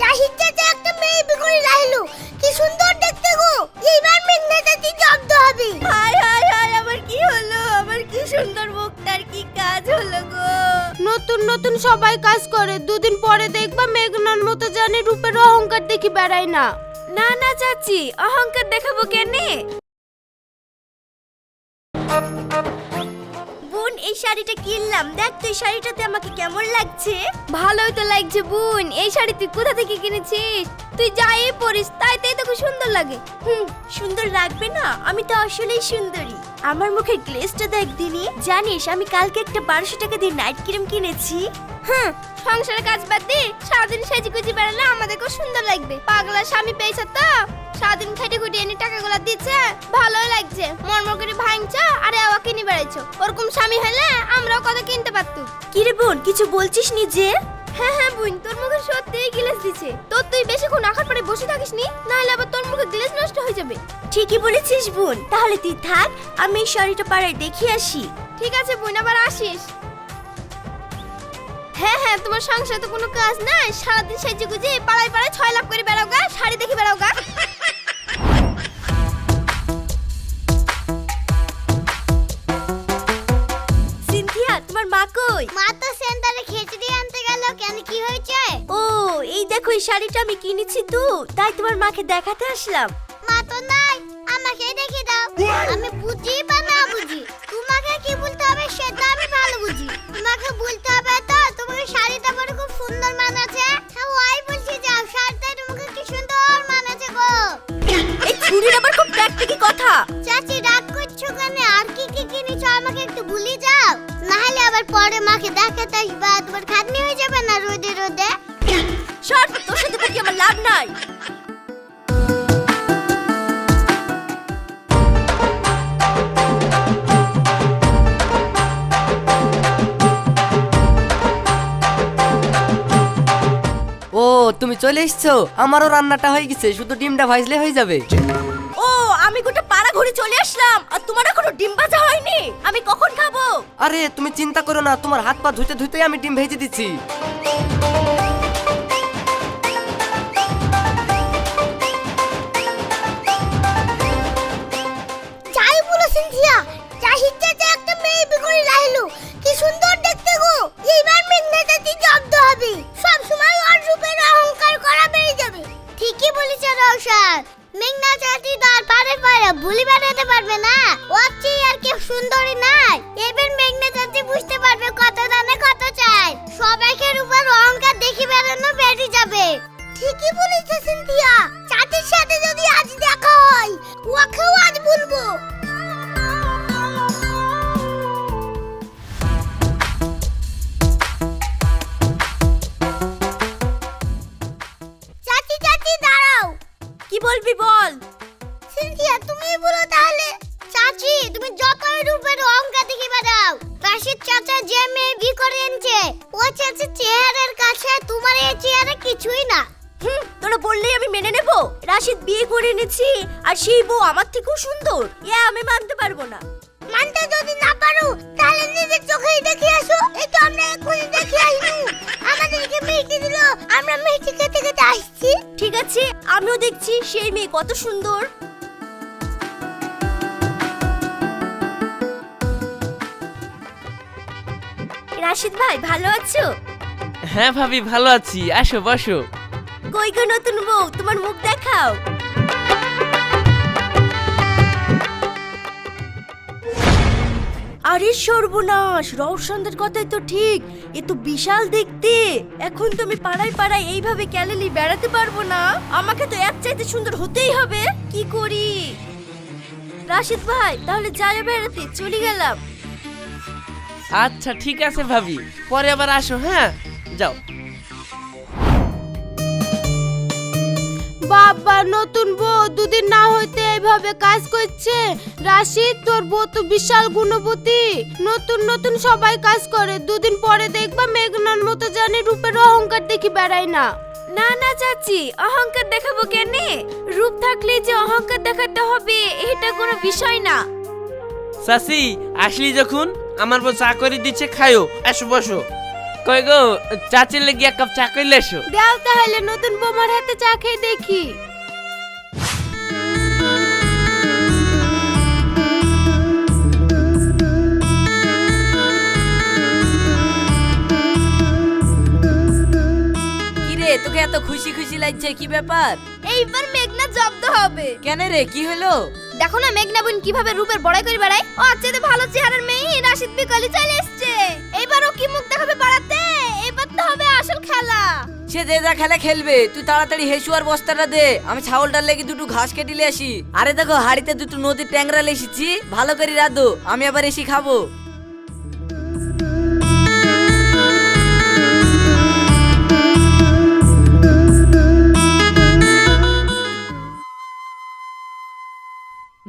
চাচা একটা মেয়ে বিকরি কি সুন্দর দেখতে গো। এইবার মেঘনা চাচি জব্দ হবে। হায় হায় হায় আমার কি হলো? আমার কি সুন্দর মুখটার কি কাজ হলো গো? নতুন নতুন সবাই কাজ করে। দুদিন পরে দেখবা মেঘনার মতো জানে রূপের অহংকার দেখি বেড়ায় না। না না চাচি অহংকার দেখাবো কেনে? এই শাড়িটা কিনলাম। দেখ তুই শাড়িটাতে আমাকে কেমন লাগছে। ভালোই তো লাগছে বোন এই শাড়ি তুই কোথা থেকে কিনেছিস? তুই যাই পরিস তাই তাই তো খুব সুন্দর লাগে। হুম সুন্দর লাগবে না? আমি তো আসলেই সুন্দরী। আমার মুখের গ্লেজটা দেখ দিনি। জানিস আমি কালকে একটা বারোশো টাকা দিয়ে নাইট ক্রিম কিনেছি। হ্যাঁ সংসারের কাজ বাদ দি সারাদিন সেজে গুজি বেড়ালে আমাদেরকেও সুন্দর লাগবে। পাগলা স্বামী পেয়েছে তো? সারাদিন খেটে খুটে এনে টাকাগুলো দিচ্ছে ভালোই লাগছে। ভাঙছো আরে কিনে বেড়াইছো। ওরকম স্বামী হলে আমরাও কত কিনতে পারতুম। কিরে বোন কিছু বলছিস নিজে হ্যাঁ হ্যাঁ বোন তোর মুখে সত্যিই দিছে। তোর তুই বেশিক্ষণ আখার পরে বসে থাকিস নি নাহলে আবার তোর মুখে নষ্ট হয়ে যাবে। ঠিকই বলেছিস বোন তাহলে তুই থাক আমি এই শাড়িটা পাড়ায় দেখিয়ে আসি। ঠিক আছে বোন আবার আসিস। হ্যাঁ হ্যাঁ তোমার সংসারে তো কোনো কাজ নাই সারাদিন সেজে গুজে পাড়ায় পাড়ায় ছয় লাভ করে বেড়াও শাড়িটা আমি কিনেছি তো তাই তোমার মাকে দেখাতে আসলাম। মা তো নাই আমাকে দেখে দাও। আমি বুঝি বা না বুঝি তোমাকে কি বলতে হবে সেটা আমি ভালো বুঝি। তোমাকে বলতে হবে তো তোমাকে শাড়িটা পরে খুব সুন্দর মানাচ্ছে। হ্যাঁ ওই বলছি যাও শাড়িটা তোমাকে কি সুন্দর মানাচ্ছে গো। এই ছুরির আবার খুব ট্যাকটিকি কথা। চাচি রাগ করছ কেন? আর কি কি কিনেছো আমাকে একটু ভুলি যাও। না হলে আবার পরে মাকে তুমি চলে এসছো আমারও রান্নাটা হয়ে গেছে শুধু ডিমটা ভাজলে হয়ে যাবে। ও আমি গোটা পাড়া ঘুরে চলে আসলাম আর তোমার কোনো ডিম ভাজা হয়নি? আমি কখন খাব? আরে তুমি চিন্তা করো না তোমার হাত পা ধুতে ধুইতে আমি ডিম ভেজে দিচ্ছি। রূপের অহংকার দেখি বেড়ানো বেড়ে যাবে। ঠিকই বলেছে সিনথিয়া চাচির সাথে যদি আজ দেখা হয়, ওকেও আজ বলব। করে এনেছি আর সেই বউ আমার থেকেও সুন্দর। এ আমি মানতে পারব না। মানতে যদি না পারো তাহলে নিজের চোখেই দেখে আসো। এই তো আমরা এক্ষুনি দেখে আসব। আমাদেরকে মেয়েকে দিল আমরা মেয়েটি খেতে খেতে আসছি। ঠিক আছে আমিও দেখছি সেই মেয়ে কত সুন্দর। রাশিদ ভাই ভালো আছো? হ্যাঁ ভাবি ভালো আছি। আসো বসো। কই গো নতুন বউ? তোমার মুখ দেখাও। আরে সর্বনাশ, রওশনদের কথাই তো ঠিক। এ তো বিশাল দেখতে। এখন তো আমি পাড়ায় পাড়ায় এইভাবে ক্যালেলি বেড়াতে পারব না। আমাকে তো এক চাইতে সুন্দর হতেই হবে। কি করি? রাশিদ ভাই, তাহলে যাই বেড়াতে, চলে গেলাম। আচ্ছা ঠিক আছে ভাবি। পরে আবার আসো হ্যাঁ? যাও। বাবা নতুন বউ দুদিন না হইতে এইভাবে কাজ করছে। রাশিদ তোর বউ তো বিশাল গুণবতী। নতুন নতুন সবাই কাজ করে। দুদিন পরে দেখবা মেঘনার মতো জানে রূপের অহংকার দেখি বেড়ায় না। না না চাচি অহংকার দেখাবো কেনে? রূপ থাকলে যে অহংকার দেখাতে হবে এটা কোনো বিষয় না। চাচি আসলি যখন? আমার বউ চা করে দিচ্ছে খায়ো আসো বসো। কই গো চাচির লেগে এক কাপ চা কইলে এসো। দাও তাহলে নতুন বোমার হাতে চা খেয়ে দেখি। কি রে তোকে এত খুশি খুশি লাগছে কি ব্যাপার? এইবার মেঘনা জব্দ হবে। কেন রে কি হলো? দেখো না মেঘনা বোন কীভাবে রূপের বড়াই করে বেড়ায়? ও আজকে তো ভালো চেহারার মেয়ে রাশিদ বিকালি চলে এসছে। এবার ও কি মুখ দেখাবে পাড়াতে এবার তো হবে আসল খেলা। সে যে যা খেলা খেলবে, তুই তাড়াতাড়ি হেসু আর বস্তাটা দে। আমি ছাগলটার লেগে দুটো ঘাস কেটে আসি। আরে দেখো, হাড়িতে দুটো নদীর ট্যাংরা লেসেছি। ভালো করে, রাধো। আমি আবার এসে খাব।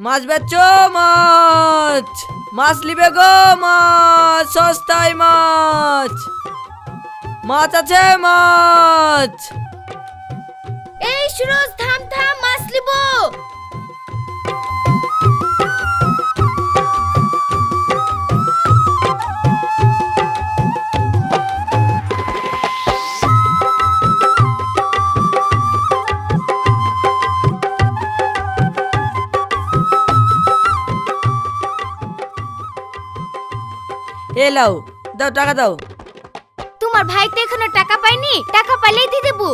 মাছ বেচছ? মাছ। মাছ লিবে গো, মাছ। সস্তায় মাছ। মাছ আছে, মাছ। এই সুরজ, থাম থাম, মাছ লিবো এ লাও দাও টাকা দাও। তোমার ভাই তো এখনও টাকা পায়নি টাকা পাইলেই দিয়ে দেবো।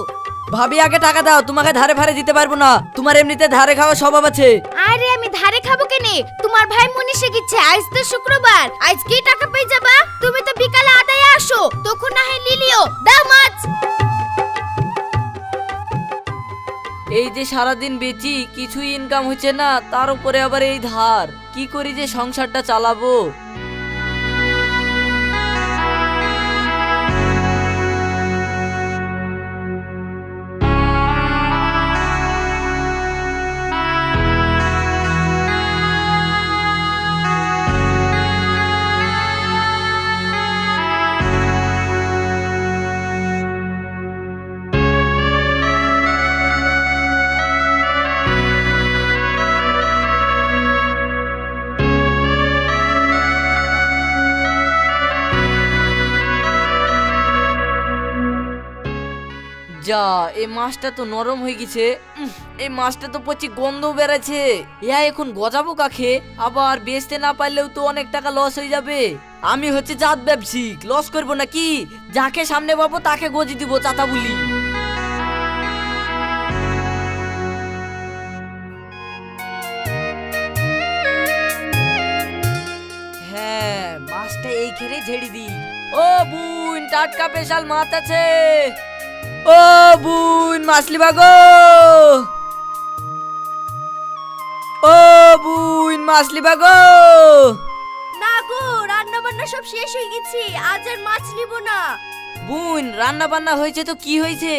ভাবি আগে টাকা দাও তোমাকে ধারে ফারে দিতে পারব না। তোমার এমনিতে ধারে খাওয়া স্বভাব আছে। আরে আমি ধারে খাব কেনে? তোমার ভাই মনীষে গেছে আজ তো শুক্রবার। আজকেই টাকা পেয়ে যাবা। তুমি তো বিকালে আদায় আসো তখন না হয় লিলিও দাও মাছ। এই যে সারাদিন বেচি কিছুই ইনকাম হচ্ছে না তার উপরে আবার এই ধার। কি করি যে সংসারটা চালাবো? যা, এই মাছটা তো নরম হয়ে গেছে। এই মাছটা তো পচি গন্ধ বেড়েছে ইয়া এখন গজাবো কাকে? আবার বেচতে না পারলেও তো অনেক টাকা লস হয়ে যাবে। আমি হচ্ছে জাত ব্যবসায়িক লস করব নাকি? যাকে সামনে পাবো তাকে গজি দিব চাতা বলি। হ্যাঁ মাছটা এই খেরে ঝেড়ে দি ও বুন, টাটকা স্পেশাল মাছ আছে। ও বুন মাছলি বাগো। ও বুন মাছলি বাগো। না গো রান্না বান্না সব শেষ হয়ে গেছে আজ আর মাছ নিব না। বুন রান্না বান্না হয়েছে তো কি হয়েছে?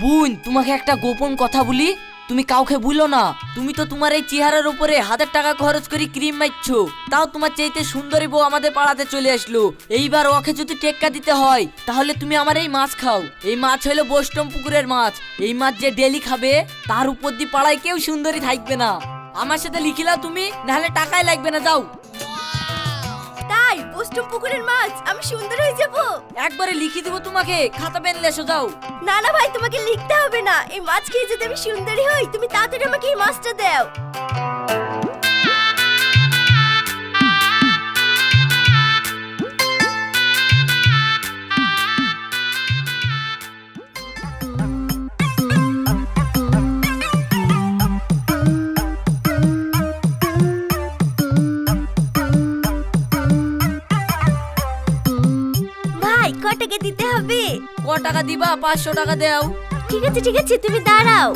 বুন তোমাকে একটা গোপন কথা বলি। তুমি কাউকে ভুলো না। তুমি তো তোমার এই চেহারার উপরে হাজার টাকা খরচ করে ক্রিম মারছো। তাও তোমার চাইতে সুন্দরী বউ আমাদের পাড়াতে চলে আসলো। এইবার ওকে যদি টেক্কা দিতে হয়, তাহলে তুমি আমার এই মাছ খাও। এই মাছ হলো বৈষ্ণব পুকুরের মাছ। এই মাছ যে ডেলি খাবে, তার উপর দিয়ে পাড়ায় কেউ সুন্দরী থাকবে না। আমার সাথে লিখিলা তুমি, নাহলে টাকাই লাগবে না, যাও। তাই পুকুরের মাছ আমি সুন্দর হয়ে যাব। একবারে লিখে দিব তোমাকে খাতা পেন লেসো যাও। না না ভাই তোমাকে লিখতে হবে না। এই মাছ খেয়ে যদি আমি সুন্দরী হই তুমি তাড়াতাড়ি আমাকে এই মাছটা দাও। ক টাকা দিবা পাঁচশো টাকা দেও। ঠিক আছে ঠিক আছে তুমি দাঁড়াও।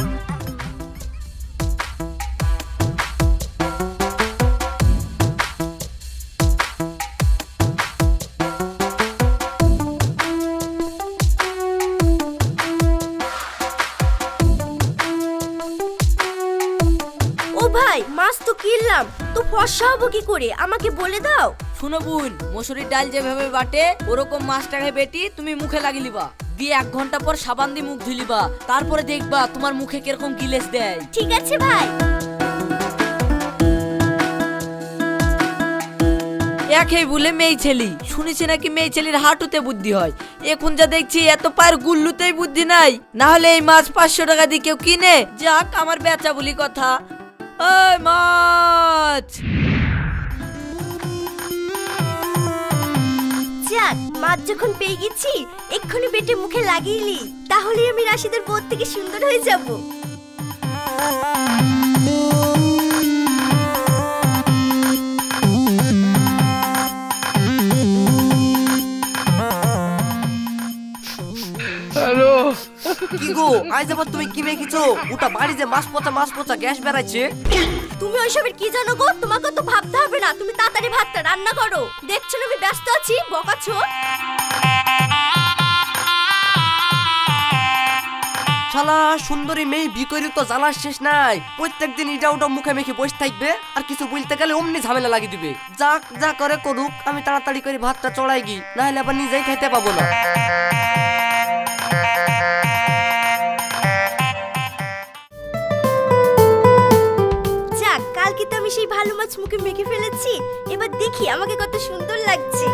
ও ভাই মাছ তো কিনলাম। তো ফর্সা হব কি করে? আমাকে বলে দাও। শুনো বোন মসুরির ডাল যেভাবে বাটে ওরকম মাছটাকে বেটি তুমি মুখে লাগিলিবা দিয়ে এক ঘণ্টা পর সাবান দিয়ে মুখ ধুলিবা তারপরে দেখবা তোমার মুখে কীরকম গিলেস দেয়। ঠিক আছে ভাই। একেই বলে মেয়ে ছেলি। শুনেছি নাকি মেয়ে ছেলির হাঁটুতে বুদ্ধি হয়। এখন যা দেখছি এত পায়ের গুল্লুতেই বুদ্ধি নাই। না হলে এই মাছ পাঁচশো টাকা দিয়ে কেউ কিনে? যাক আমার বেচা বলি কথা। ওই মাছ! যাক মাছ যখন পেয়ে গেছি এক্ষুনি বেটে মুখে লাগিয়ে তাহলে আমি রাশিদের বোধ থেকে সুন্দর হয়ে যাব। কি গো আজ আবার তুমি কি মেখেছো? ওটা বাড়িতে মাছ পচা মাছ পচা গ্যাস বেড়াচ্ছে। তুমি ওইসবের কি জানো গো? তোমাকে তো ভাবতে হবে না। তুমি তাড়াতাড়ি ভাতটা রান্না করো। দেখছ আমি ব্যস্ত আছি? বকাছো শালা, সুন্দরী মেয়ে, বিকরি তো জানার শেষ নাই। প্রত্যেক দিন এটা ওটা মুখে মেখে বসে থাকবে, আর কিছু বলতে গেলে অমনি ঝামেলা লাগিয়ে দিবে। যাক যা করে করুক, আমি তাড়াতাড়ি করে ভাতটা চড়াই গি নাহলে আবার নিজেই খাইতে পাবো না। মুখে মেখে ফেলেছি। এবার দেখি আমাকে কত সুন্দর লাগছে।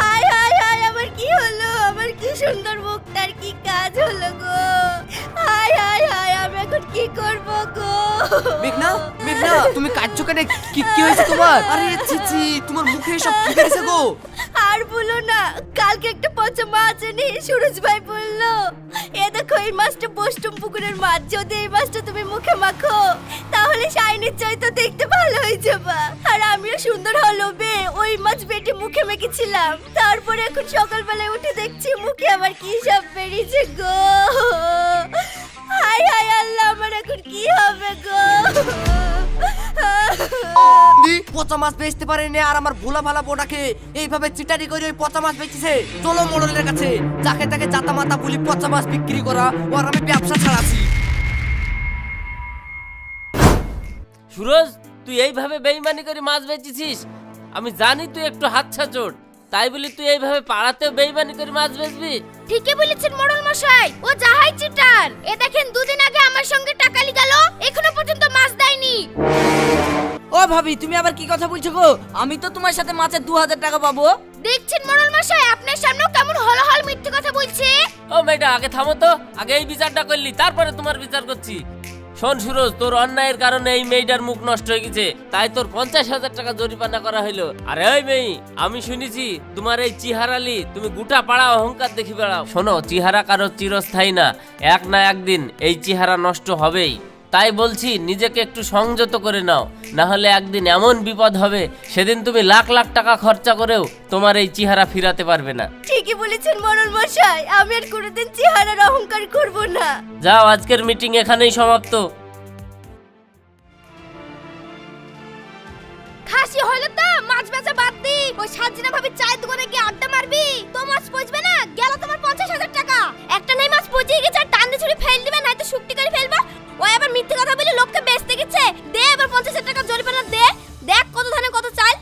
হায় হায় হায় কি হলো? কি সুন্দর কি কাজ হলো গো? হায় হায় হায়, আমি এখন কি গো? তুমি কাটছো কেন? কি হয়েছে তোমার? আরে তোমার মুখে সব কি হয়েছে গো? আর বলো না। কালকে একটা পচা মাছ এনে সুরজ ভাই বলল, এ দেখো, এই মাছটা বষ্টম পুকুরের মাছ। যদি এই মাছটা তুমি মুখে মাখো, তাহলে শাইনের চাইতে দেখতে ভালো হয়ে যাবা। আর আমিও সুন্দর হলো বে, ওই মাছ বেটে মুখে মেখেছিলাম। তারপরে এখন সকালবেলায় উঠে দেখছি মুখে আবার কি সব বেরিয়েছে গো। হায় হায় আল্লাহ, আমার এখন কি হবে গো? পচা মাছ বেচতে পারেনি আর আমার ভোলা ভালা বোটাকে এইভাবে চিটারি করে ওই পচা মাছ বেচেছে। চলো মোড়লের কাছে। যাকে তাকে জাতা মাতা বলি পচা মাছ বিক্রি করা ওর আমি ব্যবসা ছাড়াছি সুরজ তুই এইভাবে বেইমানি করে মাছ বেচেছিস? আমি জানি তুই একটু হাতছা চোট তাই বলি তুই এইভাবে পাড়াতেও বেইমানি করে মাছ বেচবি? ঠিকই বলেছেন মোড়ল মশাই। ও যাহাই চিটার। এ দেখেন দুদিন আগে আমার সঙ্গে টাকালি গেল এখনও পর্যন্ত মাছ দেয়নি। ও ভাবি তুমি আবার কি কথা বলছো গো? আমি তো তোমার সাথে মাছের দু হাজার টাকা পাবো। দেখছেন মোড়ল মশাই আপনার সামনেও কেমন হলহল মিথ্যে কথা বলছে? ও মেয়েটা আগে থামো তো। আগে এই বিচারটা করলি তারপরে তোমার বিচার করছি। শোন সুরজ তোর অন্যায়ের কারণে এই মেয়েটার মুখ নষ্ট হয়ে গেছে। তাই তোর পঞ্চাশ হাজার টাকা জরিমানা করা হলো আরে ওই মেয়ে আমি শুনেছি তোমার এই চিহারালি তুমি গোটা পাড়া অহংকার দেখি বেড়াও। শোনো চিহারা কারও চিরস্থায়ী না। এক না একদিন এই চেহারা নষ্ট হবেই। তাই বলছি নিজেকে একটু সংযত করে নাও। না হলে একদিন এমন বিপদ হবে সেদিন তুমি লাখ লাখ টাকা খরচা করেও তোমার এই চেহারা ফিরাতে পারবে না। ঠিকই বলেছেন মরণ মশাই আমি আর কোনোদিন চেহারার অহংকার করব না। যাও আজকের মিটিং এখানেই সমাপ্ত। খাসি হলো তো মাছ বেচা বাদ দি ওই সাজিনা ভাবে চায়ের দোকানে গিয়ে আড্ডা মারবি। তো মাছ পচবে না? গেল তোমার পঞ্চাশ হাজার টাকা। একটা নাই মাছ পচে গেছে কান্দে ছুরি ফেল দিবে, নয়তো শুক্তি করে ফেলব। ওই আবার মিথ্যে কথা বলে লোককে বেচতে গেছে। দে আবার পঞ্চাশ টাকা জরিমানা দে। দেখ কত ধানে কত চাল।